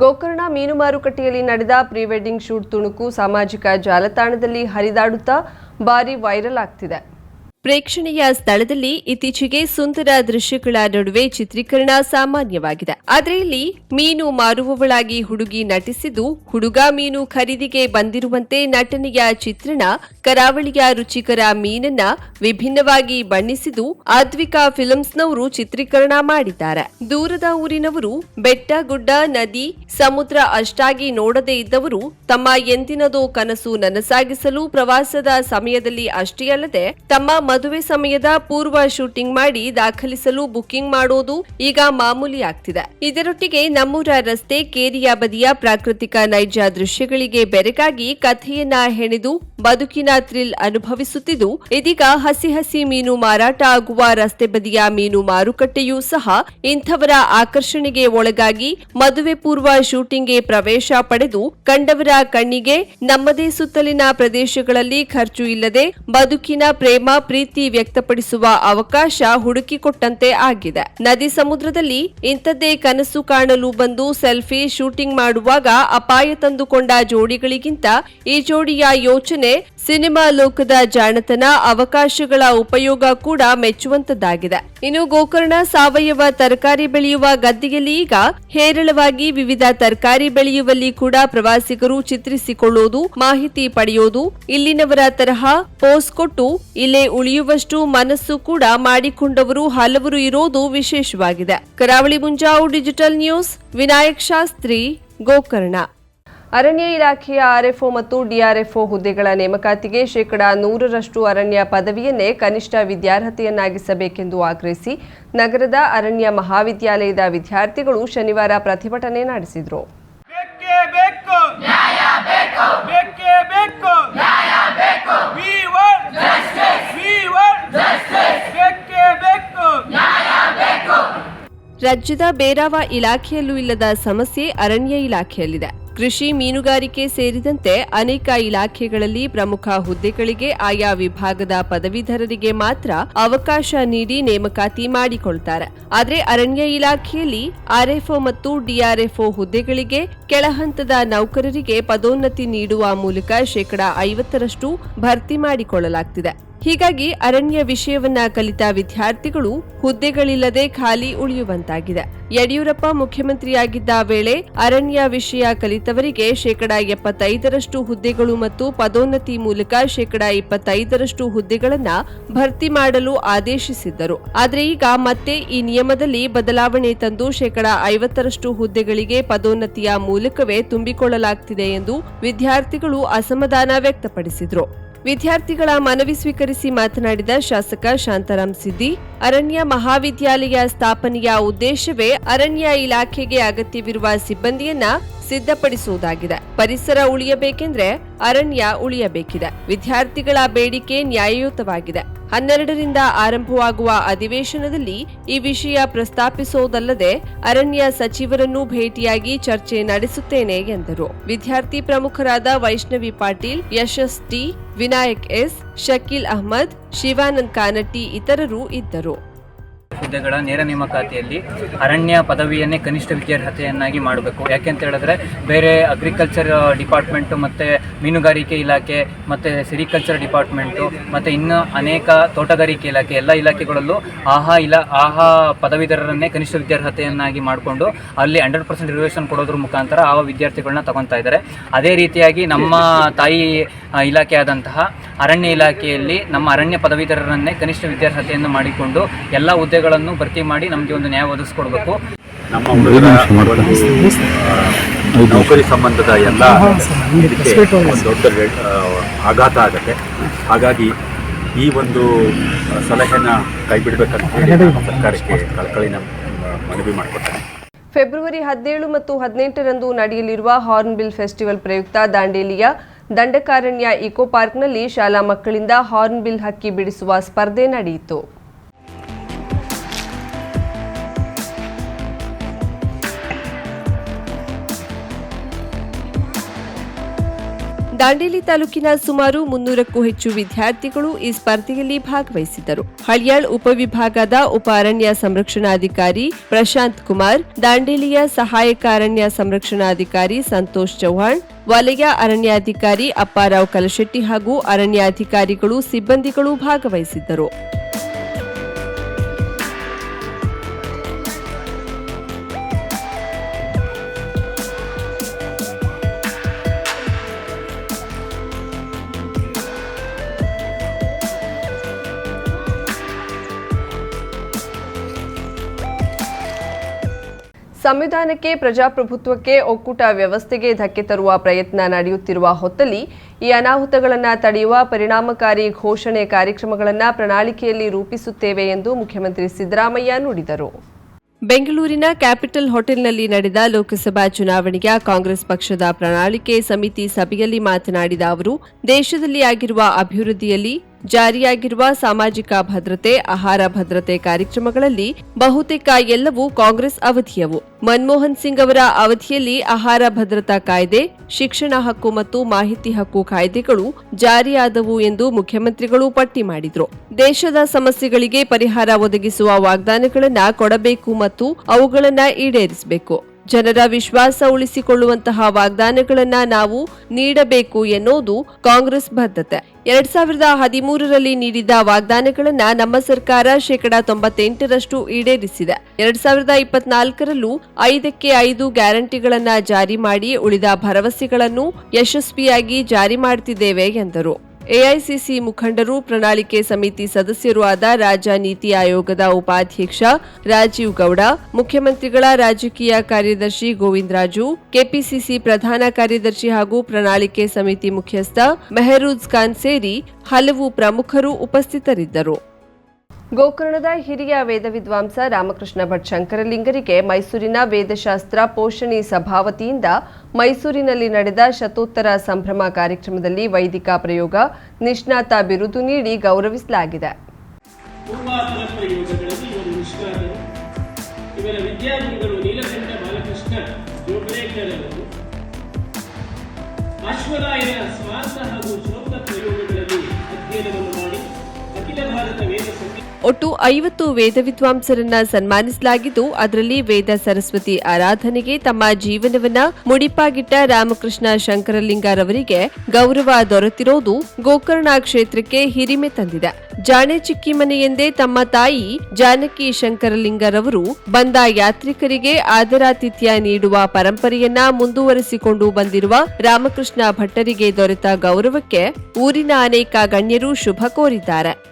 ಗೋಕರ್ಣ ಮೀನು ಮಾರುಕಟ್ಟೆಯಲ್ಲಿ ನಡೆದ ಪ್ರೀ ವೆಡ್ಡಿಂಗ್ ಶೂಟ್ ತುಣುಕು ಸಾಮಾಜಿಕ ಜಾಲತಾಣದಲ್ಲಿ ಹರಿದಾಡುತ್ತಾ ಭಾರಿ ವೈರಲ್ ಆಗ್ತಿದೆ. ಪ್ರೇಕ್ಷಣೀಯ ಸ್ಥಳದಲ್ಲಿ ಇತ್ತೀಚೆಗೆ ಸುಂದರ ದೃಶ್ಯಗಳ ನಡುವೆ ಚಿತ್ರೀಕರಣ ಸಾಮಾನ್ಯವಾಗಿದೆ. ಆದರೆ ಇಲ್ಲಿ ಮೀನು ಮಾರುವವಳಾಗಿ ಹುಡುಗಿ ನಟಿಸಿದ್ದು, ಹುಡುಗ ಮೀನು ಖರೀದಿಗೆ ಬಂದಿರುವಂತೆ ನಟನೆಯ ಚಿತ್ರಣ, ಕರಾವಳಿಯ ರುಚಿಕರ ಮೀನನ್ನ ವಿಭಿನ್ನವಾಗಿ ಬಣ್ಣಿಸಿದ್ದು ಆದ್ವಿಕಾ ಫಿಲ್ಮ್ಸ್ನವರು ಚಿತ್ರೀಕರಣ ಮಾಡಿದ್ದಾರೆ. ದೂರದ ಊರಿನವರು ಬೆಟ್ಟ, ಗುಡ್ಡ, ನದಿ, ಸಮುದ್ರ ಅಷ್ಟಾಗಿ ನೋಡದೇ ಇದ್ದವರು ತಮ್ಮ ಎಂದಿನದೋ ಕನಸು ನನಸಾಗಿಸಲು ಪ್ರವಾಸದ ಸಮಯದಲ್ಲಿ ಅಷ್ಟೇ ಅಲ್ಲದೆ ತಮ್ಮ ಮದುವೆ ಸಮಯದ ಪೂರ್ವ ಶೂಟಿಂಗ್ ಮಾಡಿ ದಾಖಲಿಸಲು ಬುಕಿಂಗ್ ಮಾಡೋದು ಈಗ ಮಾಮೂಲಿ ಆಗ್ತಿದೆ ಇದರೊಟ್ಟಿಗೆ ನಮ್ಮೂರ ರಸ್ತೆ ಕೇರಿಯ ಬದಿಯ ಪ್ರಾಕೃತಿಕ ನೈಜ ದೃಶ್ಯಗಳಿಗೆ ಬೆರಗಾಗಿ ಕಥೆಯನ್ನ ಹೆಣೆದು ಬದುಕಿನ ಥ್ರಿಲ್ ಅನುಭವಿಸುತ್ತಿದ್ದು, ಇದೀಗ ಹಸಿ ಹಸಿ ಮೀನು ಮಾರಾಟ ಆಗುವ ರಸ್ತೆ ಬದಿಯ ಮೀನು ಮಾರುಕಟ್ಟೆಯೂ ಸಹ ಇಂಥವರ ಆಕರ್ಷಣೆಗೆ ಒಳಗಾಗಿ ಮದುವೆ ಪೂರ್ವ ಶೂಟಿಂಗ್ಗೆ ಪ್ರವೇಶ ಪಡೆದು ಕಂಡವರ ಕಣ್ಣಿಗೆ ನಮ್ಮದೇ ಸುತ್ತಲಿನ ಪ್ರದೇಶಗಳಲ್ಲಿ ಖರ್ಚು ಇಲ್ಲದೆ ಬದುಕಿನ ಪ್ರೇಮ, ಪ್ರೀತಿ ವ್ಯಕ್ತಪಡಿಸುವ ಅವಕಾಶ ಹುಡುಕಿಕೊಟ್ಟಂತೆ ಆಗಿದೆ. ನದಿ ಸಮುದ್ರದಲ್ಲಿ ಇಂಥದ್ದೇ ಕನಸು ಕಾಣಲು ಬಂದು ಸೆಲ್ಫಿ ಶೂಟಿಂಗ್ ಮಾಡುವಾಗ ಅಪಾಯ ತಂದುಕೊಂಡ ಜೋಡಿಗಳಿಗಿಂತ ಈ ಜೋಡಿಯ ಯೋಚನೆ ಸಿನಿಮಾ ಲೋಕದ ಜಾಣತನ ಅವಕಾಶಗಳ ಉಪಯೋಗ ಕೂಡ ಮೆಚ್ಚುವಂತದ್ದಾಗಿದೆ. ಇನ್ನು ಗೋಕರ್ಣ ಸಾವಯವ ತರಕಾರಿ ಬೆಳೆಯುವ ಗದ್ದೆಯಲ್ಲಿ ಈಗ ಹೇರಳವಾಗಿ ವಿವಿಧ ತರಕಾರಿ ಬೆಳೆಯುವಲ್ಲಿ ಕೂಡ ಪ್ರವಾಸಿಗರು ಚಿತ್ರಿಸಿಕೊಳ್ಳೋದು, ಮಾಹಿತಿ ಪಡೆಯೋದು, ಇಲ್ಲಿನವರ ತರಹ ಪೋಸ್ ಕೊಟ್ಟು ಇಲ್ಲೇ ಉಳಿಯುವಷ್ಟು ಮನಸ್ಸು ಕೂಡ ಮಾಡಿಕೊಂಡವರು ಹಲವರು ಇರೋದು ವಿಶೇಷವಾಗಿದೆ. Karavali Munjavu digital news, Vinayak Shastri, Gokarna. ಅರಣ್ಯ ಇಲಾಖೆಯ ಆರ್ಎಫ್ಒ ಮತ್ತು ಡಿಆರ್ಎಫ್ಒ ಹುದ್ದೆಗಳ ನೇಮಕಾತಿಗೆ ಶೇಕಡಾ ನೂರರಷ್ಟು ಅರಣ್ಯ ಪದವಿಯನ್ನೇ ಕನಿಷ್ಠ ವಿದ್ಯಾರ್ಹತೆಯನ್ನಾಗಿಸಬೇಕೆಂದು ಆಗ್ರಹಿಸಿ ನಗರದ ಅರಣ್ಯ ಮಹಾವಿದ್ಯಾಲಯದ ವಿದ್ಯಾರ್ಥಿಗಳು ಶನಿವಾರ ಪ್ರತಿಭಟನೆ ನಡೆಸಿದರು. ಬೇಕೇ ಬೇಕು. ನ್ಯಾಯ ಬೇಕು ಬೇಕೇ. ಬೇಕು ನ್ಯಾಯ ಬೇಕು we want justice we want justice ಬೇಕೇ ಬೇಕು. ರಾಜ್ಯದ ಬೇರಾವ ಇಲಾಖೆಯಲ್ಲೂ ಇಲ್ಲದ ಸಮಸ್ಯೆ ಅರಣ್ಯ ಇಲಾಖೆಯಲ್ಲಿದೆ. ಕೃಷಿ ಮೀನುಗಾರಿಕೆ ಸೇರಿದಂತೆ ಅನೇಕ ಇಲಾಖೆಗಳಲ್ಲಿ ಪ್ರಮುಖ ಹುದ್ದೆಗಳಿಗೆ ಆಯಾ ವಿಭಾಗದ ಪದವೀಧರರಿಗೆ ಮಾತ್ರ ಅವಕಾಶ ನೀಡಿ ನೇಮಕಾತಿ ಮಾಡಿಕೊಳ್ತಾರೆ. ಆದರೆ ಅರಣ್ಯ ಇಲಾಖೆಯಲ್ಲಿ ಆರ್ಎಫ್ಒ ಮತ್ತು ಡಿಆರ್ಎಫ್ಒ ಹುದ್ದೆಗಳಿಗೆ ಕೆಳಹಂತದ ನೌಕರರಿಗೆ ಪದೋನ್ನತಿ ನೀಡುವ ಮೂಲಕ ಶೇಕಡಾ ಐವತ್ತರಷ್ಟು ಭರ್ತಿ ಮಾಡಿಕೊಳ್ಳಲಾಗ್ತಿದೆ. ಹೀಗಾಗಿ ಅರಣ್ಯ ವಿಷಯವನ್ನ ಕಲಿತ ವಿದ್ಯಾರ್ಥಿಗಳು ಹುದ್ದೆಗಳಿಲ್ಲದೆ ಖಾಲಿ ಉಳಿಯುವಂತಾಗಿದೆ. ಯಡಿಯೂರಪ್ಪ ಮುಖ್ಯಮಂತ್ರಿಯಾಗಿದ್ದ ವೇಳೆ ಅರಣ್ಯ ವಿಷಯ ಕಲಿತವರಿಗೆ ಶೇಕಡಾ ಎಪ್ಪತ್ತೈದರಷ್ಟು ಹುದ್ದೆಗಳು ಮತ್ತು ಪದೋನ್ನತಿ ಮೂಲಕ ಶೇಕಡಾ ಇಪ್ಪತ್ತೈದರಷ್ಟು ಹುದ್ದೆಗಳನ್ನ ಭರ್ತಿ ಮಾಡಲು ಆದೇಶಿಸಿದ್ದರು. ಆದರೆ ಈಗ ಮತ್ತೆ ಈ ನಿಯಮದಲ್ಲಿ ಬದಲಾವಣೆ ತಂದು ಶೇಕಡ ಐವತ್ತರಷ್ಟು ಹುದ್ದೆಗಳಿಗೆ ಪದೋನ್ನತಿಯ ಮೂಲಕವೇ ತುಂಬಿಕೊಳ್ಳಲಾಗ್ತಿದೆ ಎಂದು ವಿದ್ಯಾರ್ಥಿಗಳು ಅಸಮಾಧಾನ ವ್ಯಕ್ತಪಡಿಸಿದರು. ವಿದ್ಯಾರ್ಥಿಗಳ ಮನವಿ ಸ್ವೀಕರಿಸಿ ಮಾತನಾಡಿದ ಶಾಸಕ ಶಾಂತಾರಾಮ್ ಸಿದ್ದಿ, ಅರಣ್ಯ ಮಹಾವಿದ್ಯಾಲಯ ಸ್ಥಾಪನೆಯ ಉದ್ದೇಶವೇ ಅರಣ್ಯ ಇಲಾಖೆಗೆ ಅಗತ್ಯವಿರುವ ಸಿಬ್ಬಂದಿಯನ್ನ ಸಿದ್ಧಪಡಿಸುವುದಾಗಿದೆ. ಪರಿಸರ ಉಳಿಯಬೇಕೆಂದ್ರೆ ಅರಣ್ಯ ಉಳಿಯಬೇಕಿದೆ. ವಿದ್ಯಾರ್ಥಿಗಳ ಬೇಡಿಕೆ ನ್ಯಾಯಯುತವಾಗಿದೆ. ಹನ್ನೆರಡರಿಂದ ಆರಂಭವಾಗುವ ಅಧಿವೇಶನದಲ್ಲಿ ಈ ವಿಷಯ ಪ್ರಸ್ತಾಪಿಸುವುದಲ್ಲದೆ ಅರಣ್ಯ ಸಚಿವರನ್ನು ಭೇಟಿಯಾಗಿ ಚರ್ಚೆ ನಡೆಸುತ್ತೇನೆ ಎಂದರು. ವಿದ್ಯಾರ್ಥಿ ಪ್ರಮುಖರಾದ ವೈಷ್ಣವಿ ಪಾಟೀಲ್ ಯಶಸ್ ಟಿ ವಿನಾಯಕ್ ಎಸ್, ಶಕೀಲ್ ಅಹ್ಮದ್, ಶಿವಾನಂದ್ ಕಾನಟ್ಟಿ ಇತರರು ಇದ್ದರು. ಹುದ್ದೆಗಳ ನೇರ ನೇಮಕಾತಿಯಲ್ಲಿ ಅರಣ್ಯ ಪದವಿಯನ್ನೇ ಕನಿಷ್ಠ ವಿದ್ಯಾರ್ಹತೆಯನ್ನಾಗಿ ಮಾಡಬೇಕು. ಯಾಕೆಂತ ಹೇಳಿದ್ರೆ ಬೇರೆ ಅಗ್ರಿಕಲ್ಚರ್ ಡಿಪಾರ್ಟ್ಮೆಂಟು ಮತ್ತು ಮೀನುಗಾರಿಕೆ ಇಲಾಖೆ ಮತ್ತು ಸಿರಿಕಲ್ಚರ್ ಡಿಪಾರ್ಟ್ಮೆಂಟು ಮತ್ತು ಇನ್ನು ಅನೇಕ ತೋಟಗಾರಿಕೆ ಇಲಾಖೆ ಎಲ್ಲ ಇಲಾಖೆಗಳಲ್ಲೂ ಆಹಾ ಇಲಾ, ಆಹಾ ಪದವೀಧರರನ್ನೇ ಕನಿಷ್ಠ ವಿದ್ಯಾರ್ಹತೆಯನ್ನಾಗಿ ಮಾಡಿಕೊಂಡು ಅಲ್ಲಿ ಹಂಡ್ರೆಡ್ ಪರ್ಸೆಂಟ್ ರಿಸರ್ವೇಷನ್ ಕೊಡೋದ್ರ ಮುಖಾಂತರ ಆ ವಿದ್ಯಾರ್ಥಿಗಳನ್ನ ತಗೊತಾ ಇದ್ದಾರೆ. ಅದೇ ರೀತಿಯಾಗಿ ನಮ್ಮ ತಾಯಿ ಆ, ಇಲಾಖೆ ಆದಂತಹ ಅರಣ್ಯ ಇಲಾಖೆಯಲ್ಲಿ ನಮ್ಮ ಅರಣ್ಯ ಪದವೀಧರರನ್ನೇ ಕನಿಷ್ಠ ವಿದ್ಯಾರ್ಹತೆಯನ್ನು ಮಾಡಿಕೊಂಡು ಎಲ್ಲ ಹುದ್ದೆಗಳನ್ನು ಭರ್ತಿ ಮಾಡಿ ನಮಗೆ ಒಂದು ನ್ಯಾಯ ಒದಗಿಸ್ಕೊಡ್ಬೇಕು. ನಮ್ಮ ನೌಕರಿ ಸಂಬಂಧದ ಎಲ್ಲ ಇದಕ್ಕೆ ಒಂದು ದೊಡ್ಡ ಆಘಾತ ಆಗುತ್ತೆ. ಹಾಗಾಗಿ ಈ ಒಂದು ಸಲಹೆನ ಕೈಬಿಡಬೇಕಂತ ಹೇಳಿ ಸರ್ಕಾರಕ್ಕೆ ಕಳಕಳಿನ ಮನವಿ ಮಾಡಿಕೊಡ್ತೇನೆ ಫೆಬ್ರವರಿ ಹದಿನೇಳು ಮತ್ತು ಹದಿನೆಂಟರಂದು ನಡೆಯಲಿರುವ ಹಾರ್ನ್ಬಿಲ್ ಫೆಸ್ಟಿವಲ್ ಪ್ರಯುಕ್ತ ದಾಂಡೇಲಿಯ ದಂಡಕಾರಣ್ಯ ಇಕೋ ಪಾರ್ಕ್ನಲ್ಲಿ ಶಾಲಾ ಮಕ್ಕಳಿಂದ ಹಾರ್ನ್ಬಿಲ್ ಹಕ್ಕಿ ಬಿಡಿಸುವ ಸ್ಪರ್ಧೆ ನಡೆಯಿತು. ದಾಂಡೇಲಿ ತಾಲೂಕಿನ ಸುಮಾರು ಮುನ್ನೂರಕ್ಕೂ ಹೆಚ್ಚು ವಿದ್ಯಾರ್ಥಿಗಳು ಈ ಸ್ಪರ್ಧೆಯಲ್ಲಿ ಭಾಗವಹಿಸಿದ್ದರು. ಹಳಿಯಾಳ್ ಉಪವಿಭಾಗದ ಉಪ ಅರಣ್ಯ ಸಂರಕ್ಷಣಾಧಿಕಾರಿ ಪ್ರಶಾಂತ್ ಕುಮಾರ್, ದಾಂಡೇಲಿಯ ಸಹಾಯಕ ಅರಣ್ಯ ಸಂರಕ್ಷಣಾಧಿಕಾರಿ ಸಂತೋಷ್ ಚೌಹಾಣ್ ವಲಯ ಅರಣ್ಯಾಧಿಕಾರಿ ಅಪ್ಪಾರಾವ್ ಕಲಶೆಟ್ಟಿ ಹಾಗೂ ಅರಣ್ಯಾಧಿಕಾರಿಗಳು ಸಿಬ್ಬಂದಿಗಳು ಭಾಗವಹಿಸಿದ್ದರು. ಸಂವಿಧಾನಕ್ಕೆ, ಪ್ರಜಾಪ್ರಭುತ್ವಕ್ಕೆ ಒಕ್ಕೂಟ ವ್ಯವಸ್ಥೆಗೆ ಧಕ್ಕೆ ತರುವ ಪ್ರಯತ್ನ ನಡೆಯುತ್ತಿರುವ ಹೊತ್ತಲ್ಲಿ ಈ ಅನಾಹುತಗಳನ್ನು ತಡೆಯುವ ಪರಿಣಾಮಕಾರಿ ಘೋಷಣೆ ಕಾರ್ಯಕ್ರಮಗಳನ್ನು ಪ್ರಣಾಳಿಕೆಯಲ್ಲಿ ರೂಪಿಸುತ್ತೇವೆ ಎಂದು ಮುಖ್ಯಮಂತ್ರಿ ಸಿದ್ದರಾಮಯ್ಯ ನುಡಿದರು. ಬೆಂಗಳೂರಿನ ಕ್ಯಾಪಿಟಲ್ ಹೋಟೆಲ್ನಲ್ಲಿ ನಡೆದ ಲೋಕಸಭಾ ಚುನಾವಣೆಯ ಕಾಂಗ್ರೆಸ್ ಪಕ್ಷದ ಪ್ರಣಾಳಿಕೆ ಸಮಿತಿ ಸಭೆಯಲ್ಲಿ ಮಾತನಾಡಿದ ಅವರು, ದೇಶದಲ್ಲಿ ಆಗಿರುವ ಅಭಿವೃದ್ಧಿಯಲ್ಲಿ ಜಾರಿಯಾಗಿರುವ ಸಾಮಾಜಿಕ ಭದ್ರತೆ, ಆಹಾರ ಭದ್ರತೆ ಕಾರ್ಯಕ್ರಮಗಳಲ್ಲಿ ಬಹುತೇಕ ಎಲ್ಲವೂ ಕಾಂಗ್ರೆಸ್ ಅವಧಿಯವು. ಮನಮೋಹನ್ ಸಿಂಗ್ ಅವರ ಅವಧಿಯಲ್ಲಿ ಆಹಾರ ಭದ್ರತಾ ಕಾಯ್ದೆ, ಶಿಕ್ಷಣ ಹಕ್ಕು ಮತ್ತು ಮಾಹಿತಿ ಹಕ್ಕು ಕಾಯ್ದೆಗಳು ಜಾರಿಯಾದವು ಎಂದು ಮುಖ್ಯಮಂತ್ರಿಗಳು ಪಟ್ಟಿ ಮಾಡಿದರು. ದೇಶದ ಸಮಸ್ಯೆಗಳಿಗೆ ಪರಿಹಾರ ಒದಗಿಸುವ ವಾಗ್ದಾನಗಳನ್ನು ಕೊಡಬೇಕು ಮತ್ತು ಅವುಗಳನ್ನು ಈಡೇರಿಸಬೇಕು. ಜನರ ವಿಶ್ವಾಸ ಉಳಿಸಿಕೊಳ್ಳುವಂತಹ ವಾಗ್ದಾನಗಳನ್ನು ನಾವು ನೀಡಬೇಕು ಎನ್ನುವುದು ಕಾಂಗ್ರೆಸ್ ಬದ್ಧತೆ. ಎರಡ್ ಸಾವಿರದ ಹದಿಮೂರರಲ್ಲಿ ನೀಡಿದ ವಾಗ್ದಾನಗಳನ್ನ ನಮ್ಮ ಸರ್ಕಾರ ಶೇಕಡಾ ತೊಂಬತ್ತೆಂಟರಷ್ಟು ಈಡೇರಿಸಿದೆ. ಎರಡ್ ಸಾವಿರದ ಇಪ್ಪತ್ನಾಲ್ಕರಲ್ಲೂ ಐದಕ್ಕೆ ಐದು ಗ್ಯಾರಂಟಿಗಳನ್ನ ಜಾರಿ ಮಾಡಿ ಉಳಿದ ಭರವಸೆಗಳನ್ನು ಯಶಸ್ವಿಯಾಗಿ ಜಾರಿ ಮಾಡುತ್ತಿದ್ದೇವೆ ಎಂದರು. ಎಐಸಿಸಿ ಮುಖಂಡರು ಪ್ರಣಾಳಿಕೆ ಸಮಿತಿ ಸದಸ್ಯರು ಆದ ರಾಜ್ಯ ನೀತಿ ಆಯೋಗದ ಉಪಾಧ್ಯಕ್ಷ ರಾಜೀವ್ ಗೌಡ, ಮುಖ್ಯಮಂತ್ರಿಗಳ ರಾಜಕೀಯ ಕಾರ್ಯದರ್ಶಿ ಗೋವಿಂದರಾಜು, ಕೆಪಿಸಿಸಿ ಪ್ರಧಾನ ಕಾರ್ಯದರ್ಶಿ ಹಾಗೂ ಪ್ರಣಾಳಿಕೆ ಸಮಿತಿ ಮುಖ್ಯಸ್ಥ ಮೆಹರೂಜ್ ಖಾನ್ ಸೇರಿ ಹಲವು ಪ್ರಮುಖರು ಉಪಸ್ಥಿತರಿದ್ದರು. ಗೋಕರ್ಣದ ಹಿರಿಯ ವೇದ ವಿದ್ವಾಂಸ ರಾಮಕೃಷ್ಣ ಭಟ್ ಶಂಕರಲಿಂಗರಿಗೆ ಮೈಸೂರಿನ ವೇದಶಾಸ್ತ್ರ ಪೋಷಣಿ ಸಭಾವತಿಯಿಂದ ಮೈಸೂರಿನಲ್ಲಿ ನಡೆದ ಶತೋತ್ತರ ಸಂಭ್ರಮ ಕಾರ್ಯಕ್ರಮದಲ್ಲಿ ವೈದಿಕ ಪ್ರಯೋಗ, ನಿಷ್ಣಾತ ಬಿರುದು ನೀಡಿ ಗೌರವಿಸಲಾಗಿದೆ. ಅಧ್ಯಯನವನ್ನು ಮಾಡಿ ಅಖಿಲ ಭಾರತ ವೇದ ಸಂಗೀತ ಒಟ್ಟು ಐವತ್ತು ವೇದ ವಿದ್ವಾಂಸರನ್ನ ಸನ್ಮಾನಿಸಲಾಗಿದ್ದು, ಅದರಲ್ಲಿ ವೇದ ಸರಸ್ವತಿ ಆರಾಧನೆಗೆ ತಮ್ಮ ಜೀವನವನ್ನ ಮುಡಿಪಾಗಿಟ್ಟ ರಾಮಕೃಷ್ಣ ಶಂಕರಲಿಂಗರವರಿಗೆ ಗೌರವ ದೊರೆತಿರೋದು ಗೋಕರ್ಣ ಕ್ಷೇತ್ರಕ್ಕೆ ಹಿರಿಮೆ ತಂದಿದೆ. ಜಾಣೆ ಚಿಕ್ಕಿ ಮನೆಯೆಂದೇ ತಮ್ಮ ತಾಯಿ ಜಾನಕಿ ಶಂಕರಲಿಂಗರವರು ಬಂದ ಯಾತ್ರಿಕರಿಗೆ ಆದರಾತಿಥ್ಯ ನೀಡುವ ಪರಂಪರೆಯನ್ನ ಮುಂದುವರೆಸಿಕೊಂಡು ಬಂದಿರುವ ರಾಮಕೃಷ್ಣ ಭಟ್ಟರಿಗೆ ದೊರೆತ ಗೌರವಕ್ಕೆ ಊರಿನ ಅನೇಕ ಗಣ್ಯರು ಶುಭ ಕೋರಿದ್ದಾರೆ.